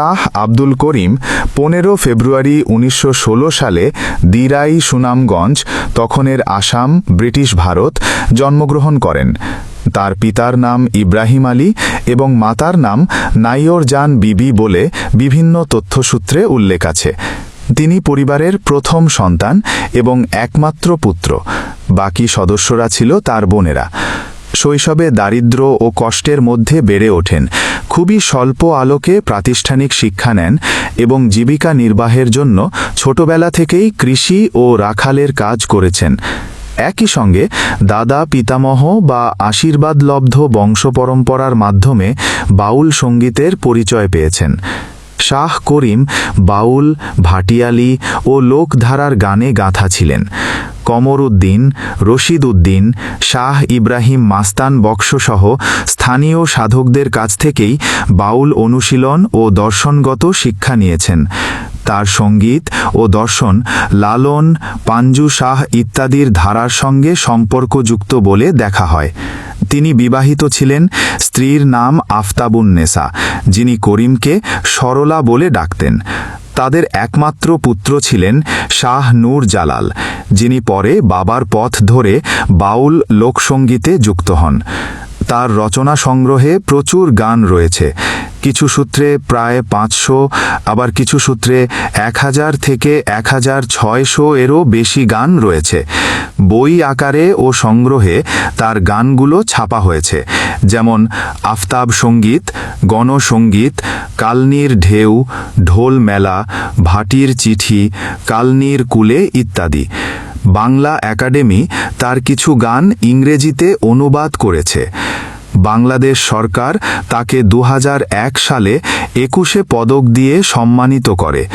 শাহ আব্দুল করিম পনেরো ফেব্রুয়ারি উনিশশো ষোলো সালে দিরাই সুনামগঞ্জ, তখনের আসাম, ব্রিটিশ ভারত জন্মগ্রহণ করেন। তার পিতার নাম ইব্রাহিম আলী এবং মাতার নাম নাইয়র জান বিবি বলে বিভিন্ন তথ্যসূত্রে উল্লেখ আছে। তিনি পরিবারের প্রথম সন্তান এবং একমাত্র পুত্র। বাকি সদস্যরা ছিল তার বোনেরা। শৈশবে দারিদ্র্য ও কষ্টের মধ্যে বেড়ে ওঠেন। খুবই স্বল্প আলোকে প্রাতিষ্ঠানিক শিক্ষা নেন এবং জীবিকা নির্বাহের জন্য ছোটবেলা থেকেই কৃষি ও রাখালের কাজ করেছেন। একই সঙ্গে দাদা পিতামহ বা আশীর্বাদলব্ধ বংশ পরম্পরার মাধ্যমে বাউল সঙ্গীতের পরিচয় পেয়েছেন। শাহ করিম বাউল, ভাটিয়ালি ও লোকধারার গানে গাঁথা ছিলেন। কমর উদ্দিন রশিদ উদ্দিন শাহ ইব্রাহিম মাস্তান বক্সসহ স্থানীয় সাধকদের কাছ থেকেই বাউল অনুশীলন ও দর্শনগত শিক্ষা নিয়েছেন। তার সংগীত ও দর্শন লালন, পাঞ্জু শাহ ইত্যাদির ধারার সঙ্গে সম্পর্কযুক্ত বলে দেখা হয়। তিনি বিবাহিত ছিলেন স্ত্রীর নাম আফতাবুন্নেসা যিনি করিমকে সরলা বলে ডাকতেন। তাদের একমাত্র পুত্র ছিলেন শাহ নূর জালাল। যিনি পরে বাবার পথ ধরে বাউল লোকসঙ্গীতে যুক্ত হন। তার রচনা সংগ্রহে প্রচুর গান রয়েছে। কিছু সূত্রে প্রায় পাঁচশো, আবার কিছু সূত্রে এক হাজার থেকে এক হাজার ছয়শো এরও বেশি গান রয়েছে। বই আকারে ও সংগ্রহে তার গানগুলো ছাপা হয়েছে, যেমন আফতাব সংগীত, গণসঙ্গীত, কালনির ঢেউ, ঢোল মেলা, ভাটির চিঠি, কালনির কুলে ইত্যাদি। বাংলা একাডেমি তার কিছু গান ইংরেজিতে অনুবাদ করেছে। বাংলাদেশ সরকার তাকে দু হাজার এক সালে একুশে পদক দিয়ে সম্মানিত করে।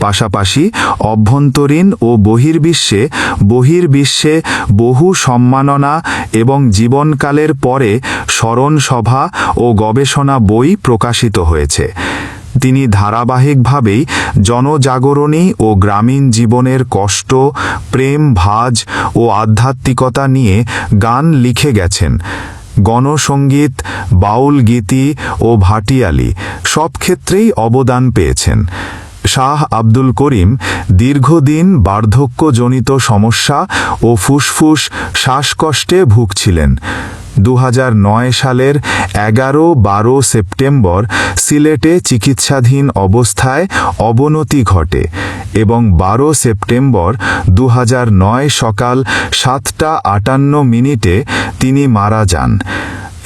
পাশাপাশি অভ্যন্তরীণ ও বহির্বিশ্বে বহির্বিশ্বে বহু সম্মাননা এবং জীবনকালের পরে স্মরণ সভা ও গবেষণা বই প্রকাশিত হয়েছে। তিনি ধারাবাহিকভাবেই জনজাগরণী ও গ্রামীণ জীবনের কষ্ট, প্রেম, ভাজ ও আধ্যাত্মিকতা নিয়ে গান লিখে গেছেন। গণসঙ্গীত বাউল গীতি ও ভাটিয়ালি সব ক্ষেত্রেই অবদান পেয়েছেন। শাহ আব্দুল করিম দীর্ঘদিন বার্ধক্যজনিত সমস্যা ও ফুসফুস, শ্বাসকষ্টে ভুগছিলেন। দু হাজার নয় সালের এগারো বারো সেপ্টেম্বর সিলেটে চিকিৎসাধীন অবস্থায় অবনতি ঘটে এবং বারো সেপ্টেম্বর দু হাজার নয় সকাল সাতটা আটান্ন মিনিটে তিনি মারা যান।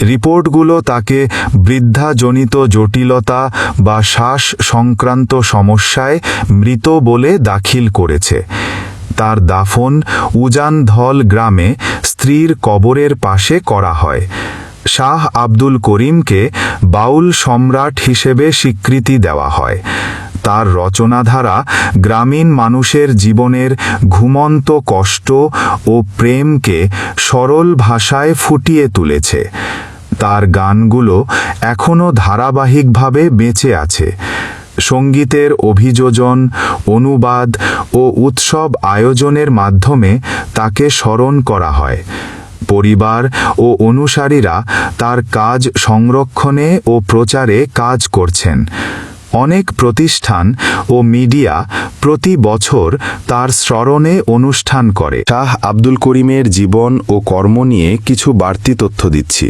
রিপোর্টগুলো তাকে বৃদ্ধাজনিত জটিলতা বা শ্বাস সংক্রান্ত সমস্যায় মৃত বলে দাখিল করেছে। তার দাফন উজানধল গ্রামে স্ত্রীর কবরের পাশে করা হয়। শাহ আব্দুল করিমকে বাউল সম্রাট হিসেবে স্বীকৃতি দেওয়া হয়। তার রচনাধারা গ্রামীণ মানুষের জীবনের ঘুমন্ত কষ্ট ও প্রেমকে সরল ভাষায় ফুটিয়ে তুলেছে। তার গানগুলো এখনও ধারাবাহিকভাবে বেঁচে আছে। সঙ্গীতের অভিযোজন, অনুবাদ ও উৎসব আয়োজনের মাধ্যমে তাকে স্মরণ করা হয়। পরিবার ও অনুসারীরা তার কাজ সংরক্ষণে ও প্রচারে কাজ করছেন। অনেক প্রতিষ্ঠান ও মিডিয়া প্রতি বছর তার স্মরণে অনুষ্ঠান করে। শাহ আব্দুল করিমের জীবন ও কর্ম নিয়ে কিছু বাড়তি তথ্য দিচ্ছি।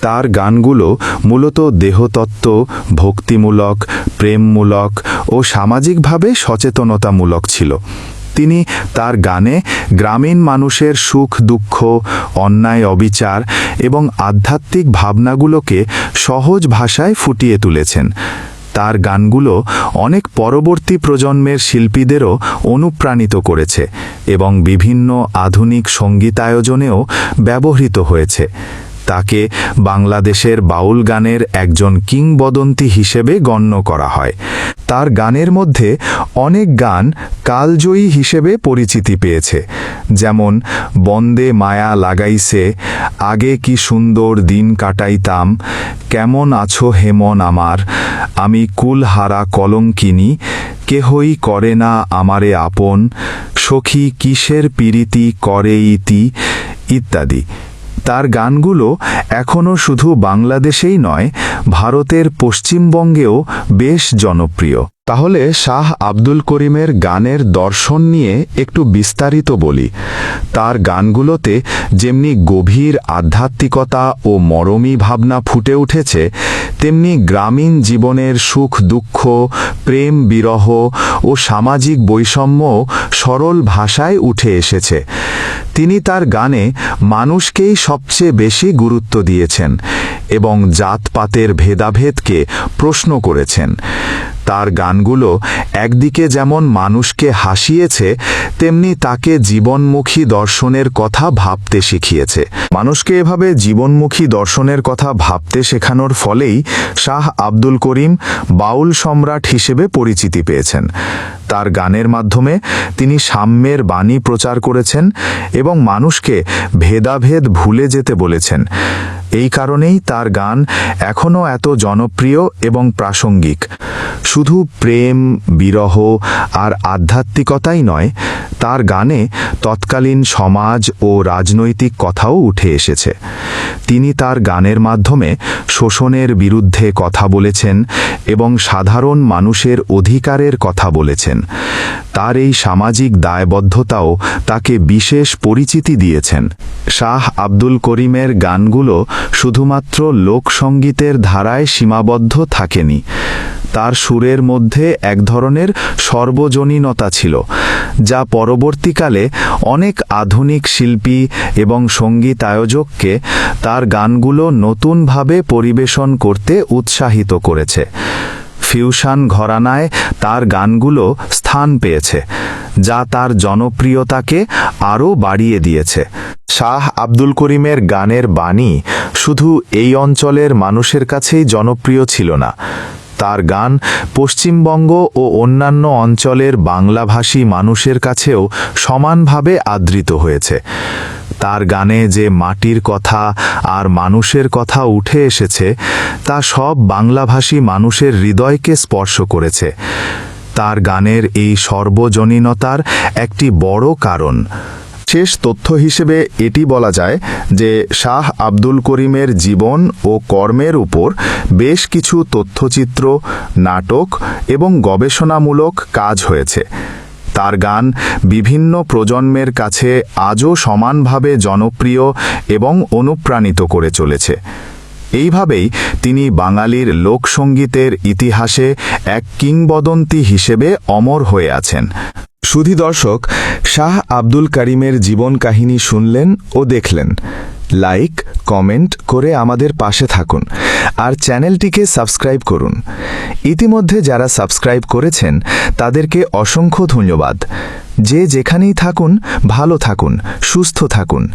তার গানগুলো মূলত দেহতত্ত্ব, ভক্তিমূলক, প্রেমমূলক ও সামাজিকভাবে সচেতনতামূলক ছিল। তিনি তার গানে গ্রামীণ মানুষের সুখ, দুঃখ, অন্যায়, অবিচার এবং আধ্যাত্মিক ভাবনাগুলোকে সহজ ভাষায় ফুটিয়ে তুলেছেন। তার গানগুলো অনেক পরবর্তী প্রজন্মের শিল্পীদেরও অনুপ্রাণিত করেছে এবং বিভিন্ন আধুনিক সঙ্গীতায়োজনেও ব্যবহৃত হয়েছে। তাকে বাংলাদেশের বাউল গানের একজন কিংবদন্তি হিসেবে গণ্য করা হয়। তার গানের মধ্যে অনেক গান কালজয়ী হিসেবে পরিচিতি পেয়েছে, যেমন, বন্দে মায়া লাগাইছে, আগে কি সুন্দর দিন কাটাইতাম, কেমন আছো হেমন আমার, আমি কুলহারা কলঙ্কিনী, কেহই করে না আমারে আপন, সখী কিসের পীরিতি করে ইতি? ইত্যাদি। তার গানগুলো এখনও শুধু বাংলাদেশেই নয় ভারতের পশ্চিমবঙ্গেও বেশ জনপ্রিয়। তাহলে শাহ আব্দুল করিমের গানের দর্শন নিয়ে একটু বিস্তারিত বলি। তার গানগুলোতে যেমনি গভীর আধ্যাত্মিকতা ও মরমী ভাবনা ফুটে উঠেছে, তেমনি গ্রামীণ জীবনের সুখ, দুঃখ, প্রেম, বিরহ ও সামাজিক বৈষম্য সরল ভাষায় উঠে এসেছে। তিনি তার গানে মানুষকেই সবচেয়ে বেশি গুরুত্ব দিয়েছেন। এবং জাতপাতের ভেদাভেদকে প্রশ্ন করেছেন। তার গানগুলো একদিকে যেমন মানুষকে হাসিয়েছে, তেমনি তাকে জীবনমুখী দর্শনের কথা ভাবতে শিখিয়েছে। মানুষকে এভাবে জীবনমুখী দর্শনের কথা ভাবতে শেখানোর ফলেই শাহ আব্দুল করিম বাউল সম্রাট হিসেবে পরিচিতি পেয়েছেন। তার গানের মাধ্যমে তিনি সাম্যের বাণী প্রচার করেছেন এবং মানুষকে ভেদাভেদ ভুলে যেতে বলেছেন। এই কারণেই তার গান এখনও এত জনপ্রিয় এবং প্রাসঙ্গিক। শুধু প্রেম, বিরহ আর আধ্যাত্মিকতাই নয়, তার গানে তৎকালীন সমাজ ও রাজনৈতিক কথাও উঠে এসেছে। তিনি তার গানের মাধ্যমে শোষণের বিরুদ্ধে কথা বলেছেন এবং সাধারণ মানুষের অধিকারের কথা বলেছেন। তার এই সামাজিক দায়বদ্ধতাও তাকে বিশেষ পরিচিতি দিয়েছেন। শাহ আব্দুল করিমের গানগুলো শুধুমাত্র লোকসঙ্গীতের ধারায় সীমাবদ্ধ থাকেনি। তার সুরের মধ্যে এক ধরনের সর্বজনীনতা ছিল। যা পরবর্তীকালে অনেক আধুনিক শিল্পী এবং সংগীত আয়োজককে তার গানগুলো নতুনভাবে পরিবেশন করতে উৎসাহিত করেছে। ফিউশন ঘরানায় তার গানগুলো স্থান পেয়েছে, যা তার জনপ্রিয়তাকে আরও বাড়িয়ে দিয়েছে। শাহ আব্দুল করিমের গানের বাণী শুধু এই অঞ্চলের মানুষের কাছেই জনপ্রিয় ছিল না তার গান পশ্চিমবঙ্গ ও অন্যান্য অঞ্চলের বাংলাভাষী মানুষের কাছেও সমানভাবে আদৃত হয়েছে। তার গানে যে মাটির কথা আর মানুষের কথা উঠে এসেছে, তা সব বাংলাভাষী মানুষের হৃদয়কে স্পর্শ করেছে। তার গানের এই সর্বজনীনতার একটি বড় কারণ। শেষ তথ্য হিসেবে এটি বলা যায় যে শাহ আব্দুল করিমের জীবন ও কর্মের উপর বেশ কিছু তথ্যচিত্র, নাটক এবং গবেষণামূলক কাজ হয়েছে। তার গান বিভিন্ন প্রজন্মের কাছে আজও সমানভাবে জনপ্রিয় এবং অনুপ্রাণিত করে চলেছে। এইভাবেই তিনি বাঙালির লোকসঙ্গীতের ইতিহাসে এক কিংবদন্তি হিসেবে অমর হয়ে আছেন। সুধী দর্শক, শাহ আব্দুল করিমের জীবন কাহিনী শুনলেন ও দেখলেন। লাইক কমেন্ট করে আমাদের পাশে থাকুন। আর চ্যানেলটিকে সাবস্ক্রাইব করুন। ইতিমধ্যে যারা সাবস্ক্রাইব করেছেন, তাদেরকে অসংখ্য ধন্যবাদ। যে যেখানেই থাকুন, ভালো থাকুন, সুস্থ থাকুন,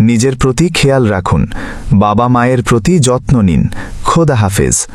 নিজের প্রতি খেয়াল রাখুন, বাবা মায়ের প্রতি যত্ন নিন। খোদা হাফেজ।